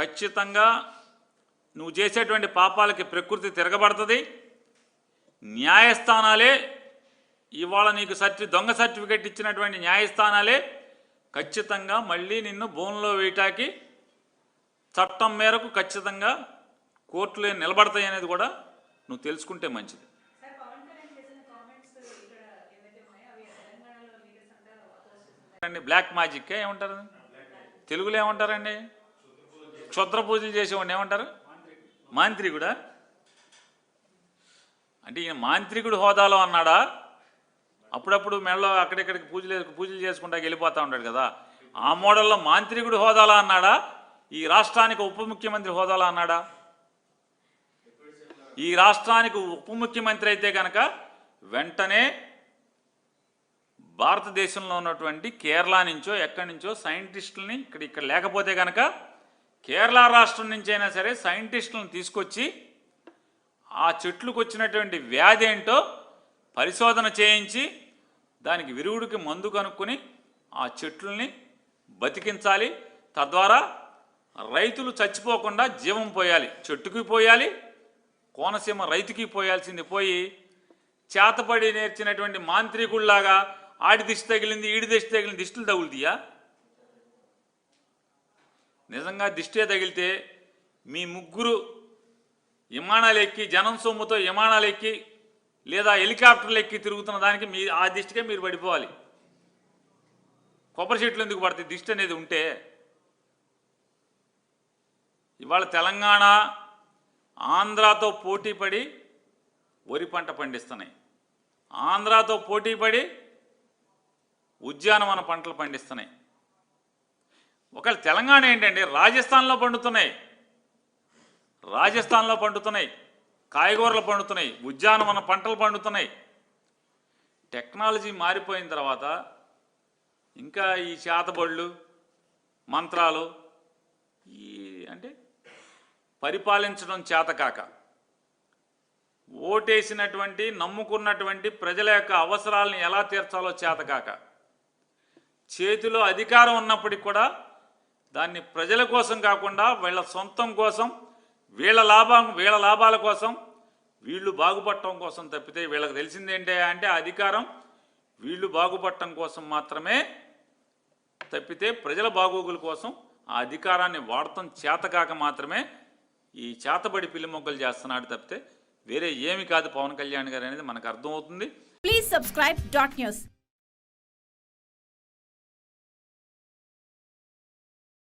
ఖచ్చితంగా నువ్వు చేసేటువంటి పాపాలకి ప్రకృతి తిరగబడుతుంది. న్యాయస్థానాలే ఇవాళ నీకు సర్టి దొంగ సర్టిఫికెట్ ఇచ్చినటువంటి న్యాయస్థానాలే ఖచ్చితంగా మళ్ళీ నిన్ను భూమిలో వేయటానికి చట్టం మేరకు ఖచ్చితంగా కోర్టులో నిలబడతాయి అనేది కూడా నువ్వు తెలుసుకుంటే మంచిది. బ్లాక్ మ్యాజిక్ ఏమంటారు? తెలుగులో ఏమంటారండి? క్షుద్ర పూజలు చేసేవాడిని ఏమంటారు? మాంత్రికుడా? అంటే ఈయన మాంత్రికుడు హోదాలో అన్నాడా? అప్పుడప్పుడు మెడలో అక్కడిక్కడికి పూజలు పూజలు చేసుకుంటా వెళ్ళిపోతా ఉంటాడు కదా. ఆ మోడల్లో మాంత్రికుడు హోదాలో అన్నాడా? ఈ రాష్ట్రానికి ఉప ముఖ్యమంత్రి హోదాలో అన్నాడా? ఈ రాష్ట్రానికి ఉప ముఖ్యమంత్రి అయితే కనుక వెంటనే భారతదేశంలో ఉన్నటువంటి కేరళ నుంచో ఎక్కడి నుంచో సైంటిస్టులని ఇక్కడ ఇక్కడ లేకపోతే కనుక కేరళ రాష్ట్రం నుంచి అయినా సరే సైంటిస్టులను తీసుకొచ్చి ఆ చెట్లకు వచ్చినటువంటి వ్యాధి ఏంటో పరిశోధన చేయించి దానికి విరుగుడికి మందు కనుక్కొని ఆ చెట్లని బతికించాలి. తద్వారా రైతులు చచ్చిపోకుండా జీవం పోయాలి. చెట్టుకి పోయాలి కోనసీమ రైతుకి పోయాల్సింది పోయి చేతపడి నేర్చినటువంటి మాంత్రికుల్లాగా ఆడి దిష్టి తగిలింది ఈడి దిష్టి తగిలింది దిష్టిలు తగులుతీయా? నిజంగా దిష్టే తగిలితే మీ ముగ్గురు విమానాలు ఎక్కి జనం సొమ్ముతో విమానాలు ఎక్కి లేదా హెలికాప్టర్లు ఎక్కి తిరుగుతున్న దానికి మీ ఆ దిష్టికే మీరు పడిపోవాలి. కొబ్బరి చెట్లు ఎందుకు పడతాయి? దిష్టి అనేది ఉంటే ఇవాళ తెలంగాణ ఆంధ్రాతో పోటీపడి వరి పంట పండిస్తున్నాయి. ఆంధ్రాతో పోటీపడి ఉద్యానవన పంటలు పండిస్తున్నాయి. ఒకవేళ తెలంగాణ ఏంటంటే రాజస్థాన్లో పండుతున్నాయి. రాజస్థాన్లో పండుతున్నాయి. కాయగూరలు పండుతున్నాయి. ఉద్యానవన పంటలు పండుతున్నాయి. టెక్నాలజీ మారిపోయిన తర్వాత ఇంకా ఈ చేతబడులు మంత్రాలు ఈ అంటే పరిపాలించడం చేతకాక ఓటేసినటువంటి నమ్ముకున్నటువంటి ప్రజల యొక్క అవసరాలను ఎలా తీర్చాలో చేతకాక చేతిలో అధికారం ఉన్నప్పటికి కూడా దాన్ని ప్రజల కోసం కాకుండా వీళ్ళ సొంతం కోసం వీళ్ళ లాభం వీళ్ళ లాభాల కోసం వీళ్ళు బాగుపడటం కోసం తప్పితే వీళ్ళకి తెలిసిందేంటి అంటే అధికారం. వీళ్ళు బాగుపడటం కోసం మాత్రమే తప్పితే ప్రజల బాగోగుల కోసం ఆ అధికారాన్ని వాడటం చేతకాక మాత్రమే ఈ చేతబడి పిల్లి మొగ్గలు చేస్తున్నాడు తప్పితే వేరే ఏమి కాదు పవన్ కళ్యాణ్ గారు అనేది మనకు అర్థమవుతుంది. Please subscribe dot news